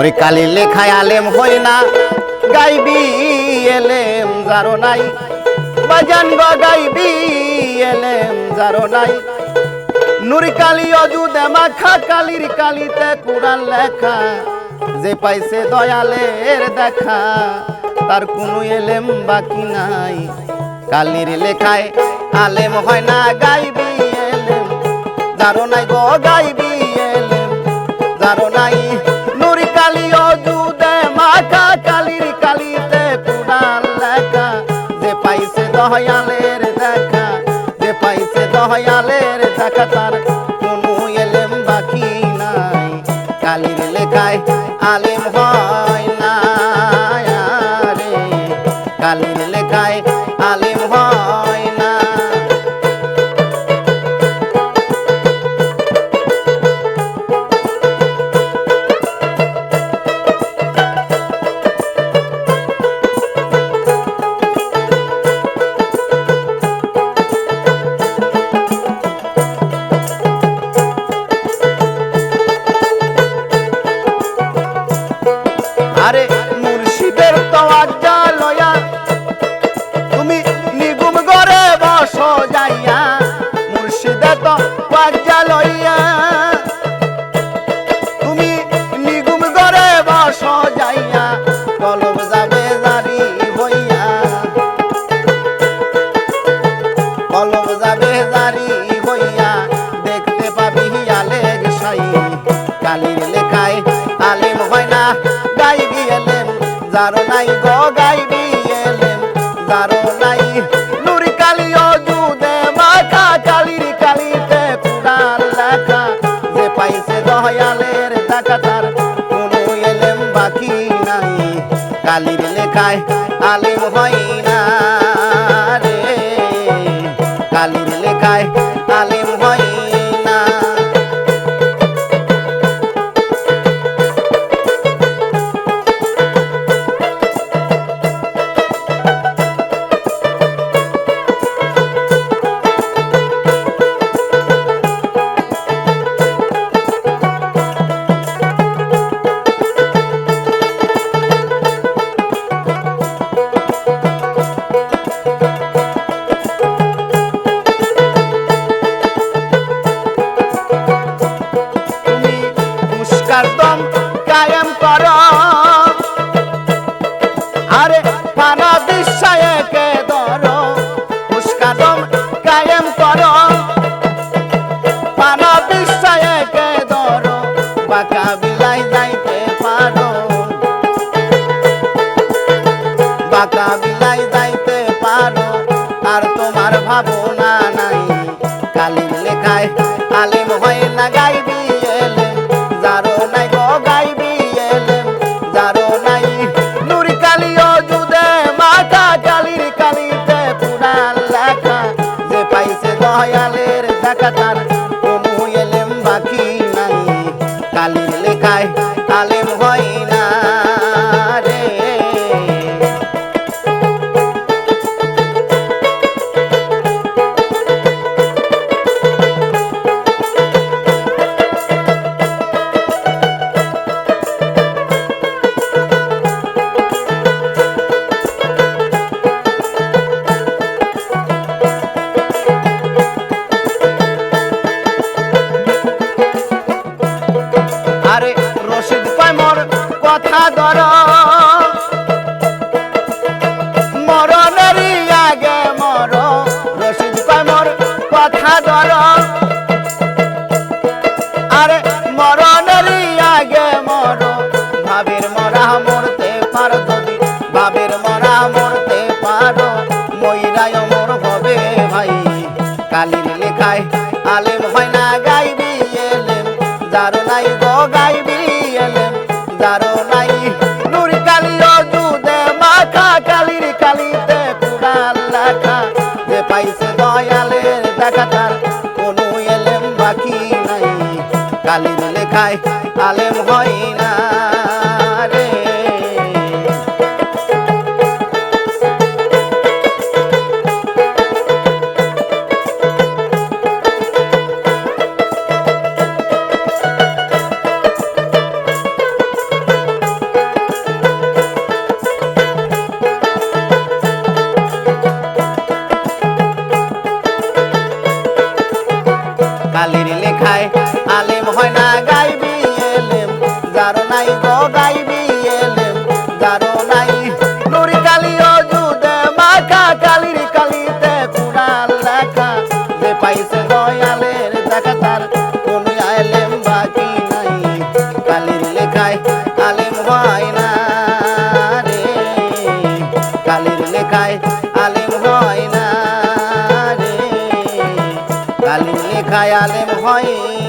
ওরে কালি লেখায় আলেম হই না, গাইবি এলেম যারো নাই। বাজান গাইবি এলেম যারো নাই। নুরি কালি অজুদে মাখা, কালির কালিতে কুড়াল লেখা। যে পাইছে দয়ালের দেখা, তার কোনো এলেম বাকি নাই। কালির লেখায় আলেম হয় না, গাইবি এলেম। যারো নাই গো গাইবি এলেম, যারো নাই কালি অজুদে মাখা, কালির কালিতে কুড়াল লেখা। যে পাইছে দয়ালের দেখা, যে পাইছে দয়ালের দেখা, তার কোনো এলেম বাকি নাই। কালির লেখায় আলেম হয় না রে কালির লেখায় আলেম হয় মুর্শিদের যারো নাই গো গাইবি এলেম নাই। নুরি কালি অজুদে মাখা কালির কালিতে কুড়াল লেখা। যে পাইছে দয়ালের টাকা, তার কোনো এলেম বাকি নাই। কালির লেখায় আলিম হয় না রে। কালির লেখায় বাঁকা বিলাই যাইতে পারো। যাইতে পারো। আর তোমার ভাবনা না। কথা ধর। মরণেরই আগে মর রশিদ কয় মোর কথা ধর। আরে মরণেরই আগে মর, ভাবের মরা মরতে পারো যদি। ভাবের মরা মরতে পারো ময়রায় মোর হবে ভাই। কালির লেখায় আলেম হয় না গাইবি এলেম, যারো নাই যারো নাই। নুরি কালি অজুদে মাখা, কালির কালিতে কুড়াল লেখা যে পাইছে দয়ালের দেখা তার, কোনো এলেম বাকি নাই। কালির লেখায় আলেম হয় না। কালের লেখায়, আলেম হয় না, গাইবি এলেম। যার নাই গো, গাইবি এলেম। যার নাই নুরি কালি অজুদে মাখা কালির কালিতে কুড়াল লেখা। যে পাইছে দয়ালের দেখা, তার কোন আলেম বাকি নাই। কালির লেখায় আলেম হয় না রে। কালির লেখায় কালিম আলেম হয়